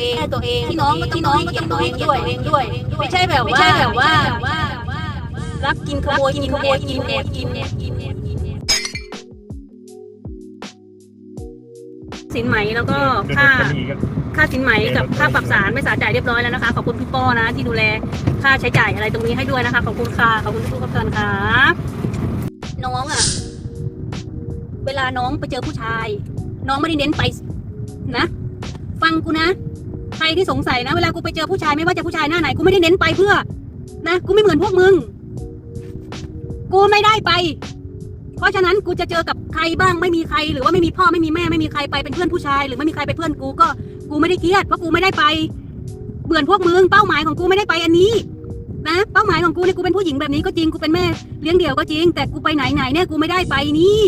เองตัวเองที่น้องก็ต้องน้องก็ต้องตัวเองด้วยเองด้วย ไม่ใช่แบบว่าแบบว่า รักกินขโมยกินขโมยกินแอบกินแอบกินแอบกินสินไหมแล้วก็ค่าค่าสินไหมกับค่าปรับสารไม่สาจ่ายเรียบร้อยแล้วนะคะขอบคุณพี่ป้อนะ ที่ดูแลค่าใช้จ่ายอะไรตรงนี้ให้ด้วยนะคะขอบคุณค่ะขอบคุณทุกๆท่านค่ะน้องอะเวลาน้องไปเจอผู้ชาย น้องไม่ได้เน้นไปนะ ฟังกูนะ ใครที่สงสัยนะ เวลากูไปเจอผู้ชายไม่ว่าจะผู้ชายหน้าไหนกูไม่ได้เน้นไปเพื่อ นะกูไม่เหมือนพวกมึง กูไม่ได้ไป เพราะฉะนั้นกูจะเจอกับใครบ้างไม่มีใคร หรือว่าไม่มีพ่อไม่มีแม่ไม่มีใครไปเป็นเพื่อนผู้ชาย หรือไม่มีใครเป็นเพื่อนกูก็กูไม่ได้เครียดเพราะกูไม่ได้ไปเบื่อนพวกมึงเป้าหมายของกูไม่ได้ไปอันนี้นะเป้าหมายของกูเนี่ยกูเป็นผู้หญิงแบบนี้ก็จริงกูเป็นแม่เลี้ยงเดี่ยวก็จริง แต่กูไปไหนไหนเนี่ยกูไม่ได้ไปนี่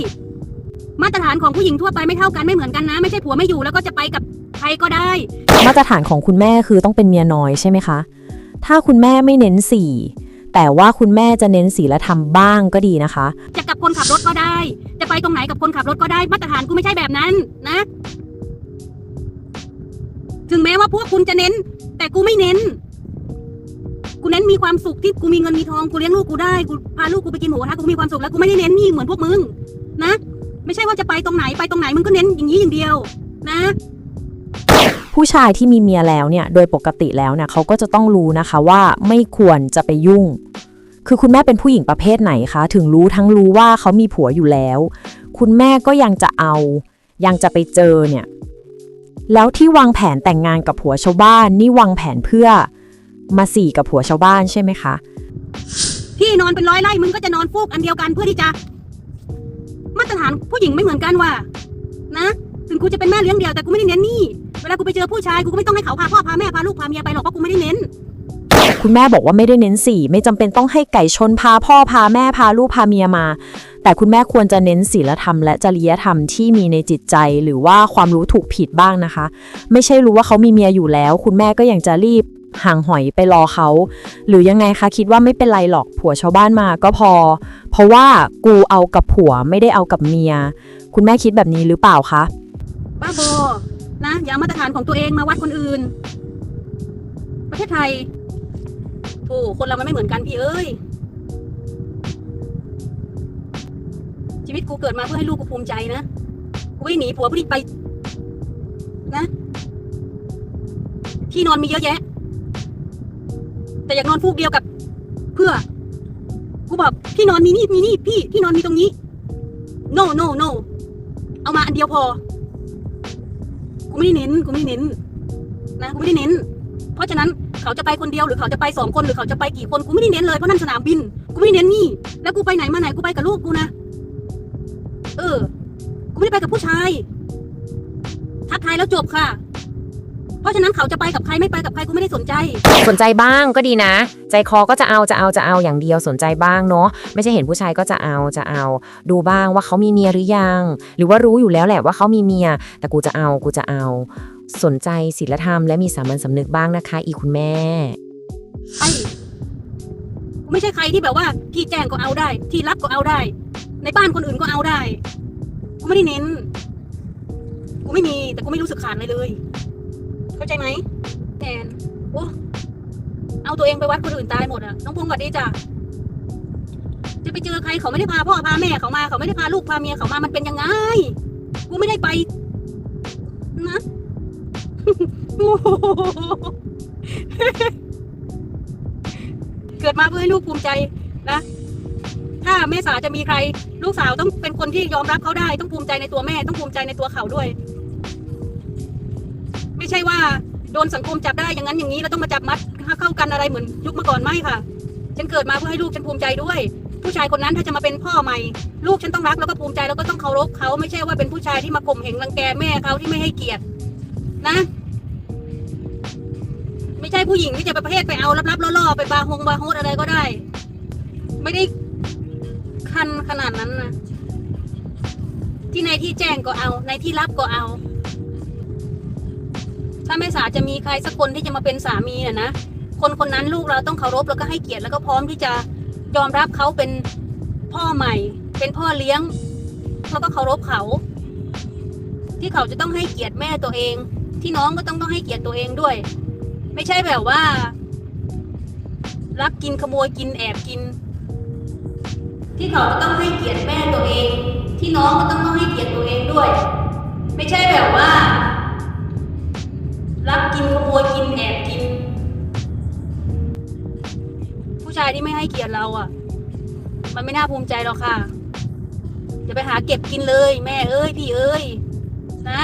มาตรฐานของผู้หญิงทั่วไปไม่เท่ากันไม่เหมือนกันนะ ไม่ใช่ผัวไม่อยู่แล้วก็จะไปกับใครก็ได้ มาตรฐานของคุณแม่คือต้องเป็นเมียน้อยใช่ไหมคะ ถ้าคุณแม่ไม่เน้นสีแต่ว่าคุณแม่จะเน้นศีลธรรมบ้างก็ดีนะคะ จะกับคนขับรถก็ได้ จะไปตรงไหนกับคนขับรถก็ได้มาตรฐานกูไม่ใช่แบบนั้นนะ ถึงแม้ว่าพวกคุณจะเน้น แต่กูไม่เน้น กูเน้นมีความสุขที่กูมีเงินมีทองกูเลี้ยงลูกกูได้กูพาลูกกูไปกินหมูกระทะกูมีความสุขแล้วกูไม่ได้เน้นนี่เหมือนพวกมึง นะ ไม่ใช่ว่าจะไปตรงไหนไปตรงไหนมึงก็เน้นอย่างนี้อย่างเดียว นะ ผู้ชายที่มีเมียแล้วเนี่ย โดยปกติแล้วเนี่ยเขาก็จะต้องรู้นะคะว่าไม่ควรจะไปยุ่ง คือคุณแม่เป็นผู้หญิงประเภทไหนคะ ถึงรู้ทั้งรู้ว่าเขามีผัวอยู่แล้ว คุณแม่ก็ยังจะเอา ยังจะไปเจอเนี่ย แล้วที่วางแผนแต่งงานกับผัวชาวบ้าน นี่วางแผนเพื่อมาสี่กับผัวชาวบ้านใช่ไหมคะ ที่นอนเป็นร้อยไร่มึงก็จะนอนฟูกอันเดียวกันเพื่อที่จะ มาตรฐานผู้หญิงไม่เหมือนกันว่ะนะ ถึงกูจะเป็นแม่เลี้ยงเดี่ยวแต่กูไม่ได้เน้นนี่เวลากูไปเจอผู้ชายกูก็ไม่ต้องให้เขาพาพ่อพาแม่พาลูกพาเมียไปหรอกเพราะกูไม่ได้เน้น คุณแม่บอกว่าไม่ได้เน้นสีไม่จำเป็นต้องให้ไก่ชนพาพ่อพาแม่พาลูกพาเมียมา แต่คุณแม่ควรจะเน้นศีลธรรมและจริยธรรมที่มีในจิตใจ หรือว่าความรู้ถูกผิดบ้างนะคะ ไม่ใช่รู้ว่าเขามีเมียอยู่แล้ว คุณแม่ก็ยังจะรีบ ห่างหอยไปรอเขา หรือยังไงคะคิดว่าไม่เป็นไรหรอกผัวชาวบ้านมาก็พอ เพราะว่ากูเอากับผัวไม่ได้เอากับเมีย คุณแม่คิดแบบนี้หรือเปล่าคะบ้าบอนะอย่าเอามาตรฐานของตัวเองมาวัดคนอื่น ประเทศไทยโอ้คนเรามันไม่เหมือนกันพี่เอ้ย ชีวิตกูเกิดมาเพื่อให้ลูกกูภูมิใจนะกูไม่หนีผัวเพื่อที่ไป นะ ที่นอนมีเยอะแยะ แต่อยากนอนฟูกเดียวกับ เพื่อ กูบอกที่นอนมีนี่มีนี่พี่ที่นอนมีตรงนี้ no no no เอามาอันเดียวพอ กูไม่ได้เน้น กูไม่ได้เน้น นะ กูไม่ได้เน้น เพราะฉะนั้นเขาจะไปคนเดียวหรือเขาจะไปสองคนหรือเขาจะไปกี่คนกูไม่ได้เน้นเลยเพราะนั่นสนามบิน กูไม่ได้เน้นนี่ แล้วกูไปไหนมาไหนกูไปกับลูกกูนะ เออ กูไม่ได้ไปกับผู้ชาย ทักทายแล้วจบค่ะ เพราะฉะนั้นเขาจะไปกับใครไม่ไปกับใครกูไม่ได้สนใจ สนใจบ้างก็ดีนะ ใจคอก็จะเอาจะเอาจะเอาอย่างเดียวสนใจบ้างเนาะไม่ใช่เห็นผู้ชายก็จะเอาจะเอา ดูบ้างว่าเขามีเมียหรือยัง หรือว่ารู้อยู่แล้วแหละว่าเขามีเมีย แต่กูจะเอากูจะเอา สนใจศีลธรรมและมีสามัญสำนึกบ้างนะคะ อีคุณแม่ ไอ้กูไม่ใช่ใครที่แบบว่าที่แจ้งก็เอาได้ ที่รับก็เอาได้ ในบ้านคนอื่นก็เอาได้ กูไม่ได้เน้น กูไม่มีแต่กูไม่รู้สึกขาดเลยเลย เข้าใจไหมแอนโอ้เอาตัวเองไปวัดคนอื่นตายหมดอะน้องพงศ์สวัสดีจ้ะจะไปเจอใครเขาไม่ได้พาพ่อพาแม่เขามาเขาไม่ได้พาลูกพาเมียเขามามันเป็นยังไงกูไม่ได้ไป นะโอ้โหเกิดมาเพื่อให้ลูกภูมิใจนะ ถ้าแม่สาจะมีใคร ลูกสาวต้องเป็นคนที่ยอมรับเขาได้ ต้องภูมิใจในตัวแม่ ต้องภูมิใจในตัวเขาด้วยไม่ ใช่ว่าโดนสังคมจับได้อย่างนั้นอย่างนี้แล้วต้องมาจับมัดเข้ากันอะไรเหมือนยุคเมื่อก่อนไม่ค่ะ ฉันเกิดมาเพื่อให้ลูกฉันภูมิใจด้วย ผู้ชายคนนั้นถ้าจะมาเป็นพ่อใหม่ ลูกฉันต้องรักแล้วก็ภูมิใจแล้วก็ต้องเคารพเขาไม่ใช่ว่าเป็นผู้ชายที่มาข่มเหงรังแกแม่เขาที่ไม่ให้เกียรตินะ ไม่ใช่ผู้หญิงที่จะไปประเภทไปเอาลับๆล่อๆไปบาฮงบาโฮสอะไรก็ได้ ไม่ได้คันขนาดนั้นนะที่ในที่แจ้งก็เอา ในที่รับก็เอา ถ้าแม่สาจะมีใครสักคนที่จะมาเป็นสามีน่ะนะคนคนนั้นลูกเราต้องเคารพแล้วก็ให้เกียรติแล้วก็พร้อมที่จะยอมรับเขาเป็นพ่อใหม่ เป็นพ่อเลี้ยงแล้วก็เคารพเขา ที่เขาจะต้องให้เกียรติแม่ตัวเอง ที่น้องก็ต้องต้องให้เกียรติตัวเองด้วย ไม่ใช่แบบว่า รักกินขโมยกินแอบกิน ที่เขาก็ต้องให้เกียรติแม่ตัวเอง ที่น้องก็ต้องต้องให้เกียรติตัวเองด้วย ไม่ใช่แบบว่า กินขโมยกินแอบกิน ผู้ชายที่ไม่ให้เกียรติเราอะ มันไม่น่าภูมิใจหรอกค่ะอย่าไปหาเก็บกินเลย แม่เอ้ยพี่เอ้ยนะ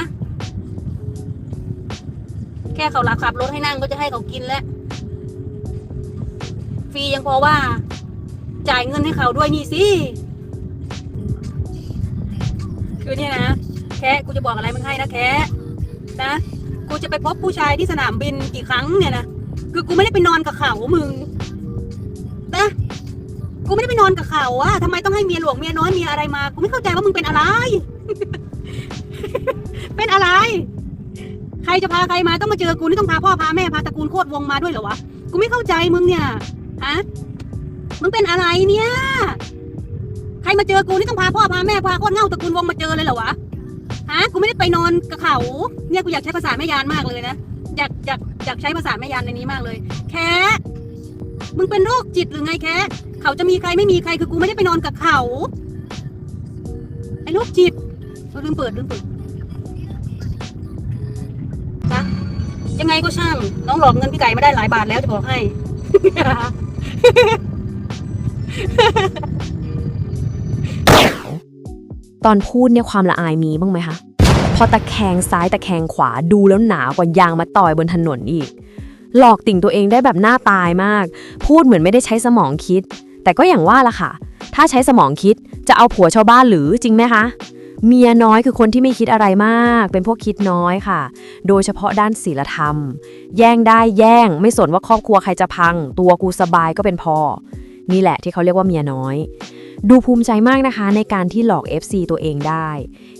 แค่เขาหลับขับรถให้นั่งก็จะให้เขากินแล้วฟรียังพอว่า จ่ายเงินให้เขาด้วยนี่สิคือเนี่ยนะแค่กูจะบอกอะไรมึงให้นะแค่นะ กูจะไปพบผู้ชายที่สนามบินกี่ครั้งเนี่ยนะคือกูไม่ได้ไปนอนกับเขามึงนะกูไม่ได้ไปนอนกับเขาอะทำไมต้องให้เมียหลวงเมียน้อยเมียอะไรมากูไม่เข้าใจว่ามึงเป็นอะไร เป็นอะไร ใครจะพาใครมาต้องมาเจอกูนี่ต้องพาพ่อพาแม่พาตระกูลโคตรวงมาด้วยเหรอวะกูไม่เข้าใจมึงเนี่ยฮะมึงเป็นอะไรเนี่ย ใครมาเจอกูนี่ต้องพาพ่อพาแม่พาโคตรเง่าตระกูลวงมาเจอเลยเหรอวะ ฮะกูไม่ได้ไปนอนกับเขา เนี่ยกูอยากใช้ภาษาแม่ยานมากเลยนะ อยากอยากอยากใช้ภาษาแม่ยานในนี้มากเลย แค่มึงเป็นโรคจิตหรือไงแค่เขาจะมีใครไม่มีใครคือกูไม่ได้ไปนอนกับเขา ไอ้โรคจิตเออลืมเปิดลืมเปิดนะยังไงก็ช่าง น้องหลอกเงินพี่ไก่ไม่ได้หลายบาทแล้วจะบอกให้ ตอนพูดเนี่ยความละอายมีบ้างไหมคะ พอตะแคงซ้ายตะแคงขวาดูแล้วหนากว่ายางมาต่อยบนถนนอีก หลอกติ่งตัวเองได้แบบหน้าตายมาก พูดเหมือนไม่ได้ใช้สมองคิด แต่ก็อย่างว่าล่ะค่ะ ถ้าใช้สมองคิดจะเอาผัวชาวบ้านหรือจริงไหมคะเมียน้อยคือคนที่ไม่คิดอะไรมาก เป็นพวกคิดน้อยค่ะ โดยเฉพาะด้านศีลธรรม แย่งได้แย่ง ไม่สนว่าครอบครัวใครจะพัง ตัวกูสบายก็เป็นพอ นี่แหละที่เขาเรียกว่าเมียน้อย ดูภูมิใจมากนะคะในการที่หลอก FC ตัวเองได้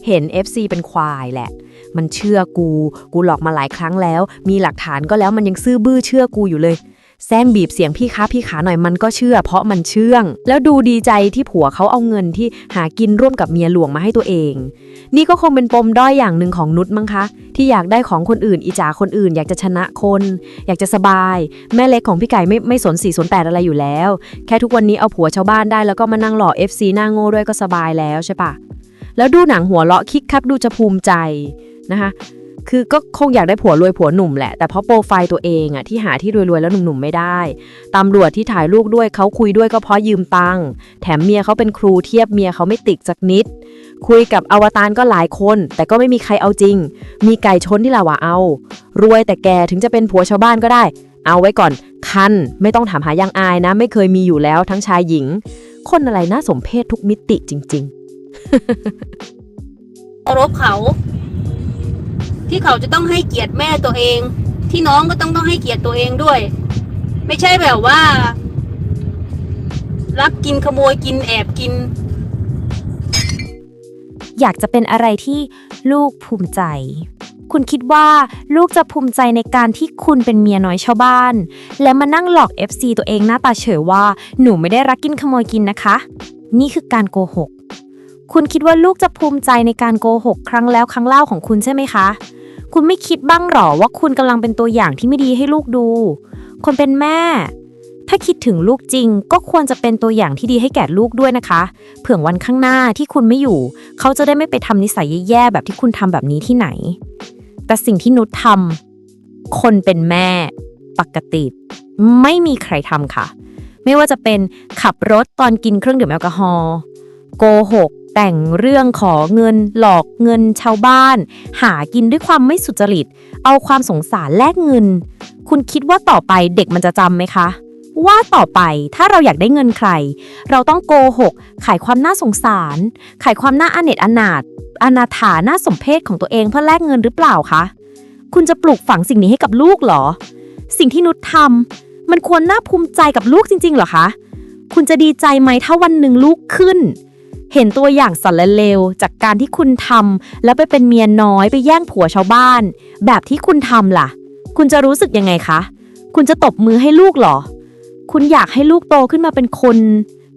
เห็น FC เป็นควายแหละ มันเชื่อกู กูหลอกมาหลายครั้งแล้ว มีหลักฐานก็แล้วมันยังซื่อบื้อเชื่อกูอยู่เลย แซมบีบเสียงพี่ค้าพี่ขาหน่อยมันก็เชื่อ เพราะมันเชื่อง แล้วดูดีใจที่ผัวเขาเอาเงินที่หากินร่วมกับเมียหลวงมาให้ตัวเอง นี่ก็คงเป็นปมด้อยอย่างหนึ่งของนุชมั้งคะ ที่อยากได้ของคนอื่น อิจฉาคนอื่น อยากจะชนะคน อยากจะสบาย แม่เล็กของพี่ไก่ไม่ไม่สนสี่สนแปดอะไรอยู่แล้ว แค่ทุกวันนี้เอาผัวชาวบ้านได้แล้วก็มานั่งหล่อ FC หน้าโง่ด้วยก็สบายแล้วใช่ปะแล้วดูหนังหัวเราะคิกคักดูจะภูมิใจนะคะ คือก็คงอยากได้ผัวรวยผัวหนุ่มแหละ แต่เพราะโปรไฟล์ตัวเองอะที่หาที่รวยๆแล้วหนุ่มๆไม่ได้ตำรวจที่ถ่ายลูกด้วยเขาคุยด้วยก็เพราะยืมตังค์แถมเมียเขาเป็นครูเทียบเมียเขาไม่ติดสักนิด คุยกับอวตารก็หลายคน แต่ก็ไม่มีใครเอาจริง มีไก่ชนที่ละว่าเอา รวยแต่แกถึงจะเป็นผัวชาวบ้านก็ได้ เอาไว้ก่อน คัน ไม่ต้องถามหายังอายนะ ไม่เคยมีอยู่แล้วทั้งชายหญิง คนอะไรน่าสมเพศทุกมิติจริง ๆเคารพเขา ที่เขาจะต้องให้เกียรติแม่ตัวเอง ที่น้องก็ต้องต้องให้เกียรติตัวเองด้วย ไม่ใช่แบบว่า รักกินขโมยกินแอบกิน อยากจะเป็นอะไรที่ลูกภูมิใจ คุณคิดว่าลูกจะภูมิใจในการที่คุณเป็นเมียน้อยชาวบ้าน และมานั่งหลอก FC ตัวเองหน้าตาเฉยว่า หนูไม่ได้รักกินขโมยกินนะคะ นี่คือการโกหก คุณคิดว่าลูกจะภูมิใจในการโกหกครั้งแล้วครั้งเล่าของคุณใช่ไหมคะ คุณไม่คิดบ้างหรอว่าคุณกำลังเป็นตัวอย่างที่ไม่ดีให้ลูกดู คนเป็นแม่ ถ้าคิดถึงลูกจริง ก็ควรจะเป็นตัวอย่างที่ดีให้แก่ลูกด้วยนะคะ เผื่อวันข้างหน้าที่คุณไม่อยู่ เขาจะได้ไม่ไปทำนิสัยแย่ๆแบบที่คุณทำแบบนี้ที่ไหน แต่สิ่งที่นุชทำคนเป็นแม่ ปกติ ไม่มีใครทำค่ะ ไม่ว่าจะเป็นขับรถตอนกินเครื่องดื่มแอลกอฮอล์โกหก แต่งเรื่องขอเงินหลอกเงินชาวบ้าน หากินด้วยความไม่สุจริต เอาความสงสารแลกเงิน คุณคิดว่าต่อไปเด็กมันจะจำไหมคะ ว่าต่อไปถ้าเราอยากได้เงินใคร เราต้องโกหก ขายความน่าสงสาร ขายความน่าอเนจอนาถอนาถาน่าสมเพชของตัวเองเพื่อแลกเงินหรือเปล่าคะคุณจะปลูกฝังสิ่งนี้ให้กับลูกหรอ สิ่งที่นุชทำมันควรน่าภูมิใจกับลูกจริงๆหรอคะคุณจะดีใจไหมถ้าวันหนึ่งลูกขึ้น เห็นตัวอย่างสารเลวจากการที่คุณทำแล้วไปเป็นเมียน้อยไปแย่งผัวชาวบ้าน แบบที่คุณทำล่ะ คุณจะรู้สึกยังไงคะ คุณจะตบมือให้ลูกหรอ คุณอยากให้ลูกโตขึ้นมาเป็นคน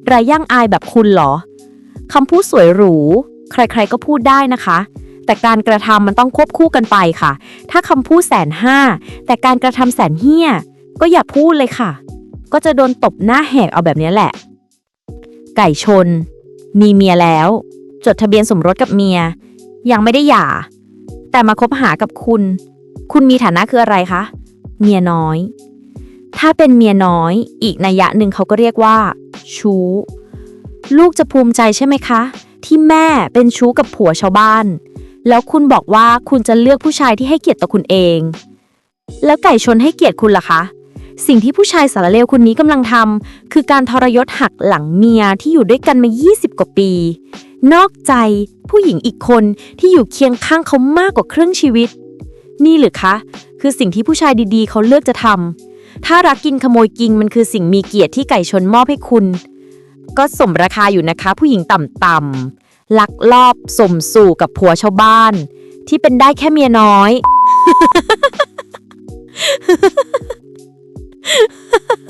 ไร้ย่างอายแบบคุณหรอคำพูดสวยหรู ใครๆก็พูดได้นะคะ แต่การกระทำมันต้องควบคู่กันไปค่ะ ถ้าคำพูดแสนห้าแต่การกระทำแสนเฮี้ยก็อย่าพูดเลยค่ะ ก็จะโดนตบหน้าแหกเอาแบบนี้แหละ ไก่ชน มีเมียแล้ว จดทะเบียนสมรสกับเมีย ยังไม่ได้หย่า แต่มาคบหากับคุณ คุณมีฐานะคืออะไรคะ เมียน้อย ถ้าเป็นเมียน้อย อีกนัยยะหนึ่งเขาก็เรียกว่า ชู้ ลูกจะภูมิใจใช่ไหมคะ ที่แม่เป็นชู้กับผัวชาวบ้าน แล้วคุณบอกว่าคุณจะเลือกผู้ชายที่ให้เกียรติต่อคุณเอง แล้วไก่ชนให้เกียรติคุณล่ะคะ สิ่งที่ผู้ชายสารเลวคนนี้กำลังทำคือการทรยศหักหลังเมียที่อยู่ด้วยกันมา 20 กว่าปี นอกใจผู้หญิงอีกคนที่อยู่เคียงข้างเขามากกว่าครึ่งชีวิต นี่หรือคะ คือสิ่งที่ผู้ชายดีๆ เขาเลือกจะทำถ้ารักกินขโมยกิงมันคือสิ่งมีเกียรติที่ไก่ชนมอบให้คุณ ก็สมราคาอยู่นะคะ ผู้หญิงต่ำๆลักลอบสมสู่กับผัวชาวบ้าน ที่เป็นได้แค่เมียน้อย Ha ha ha!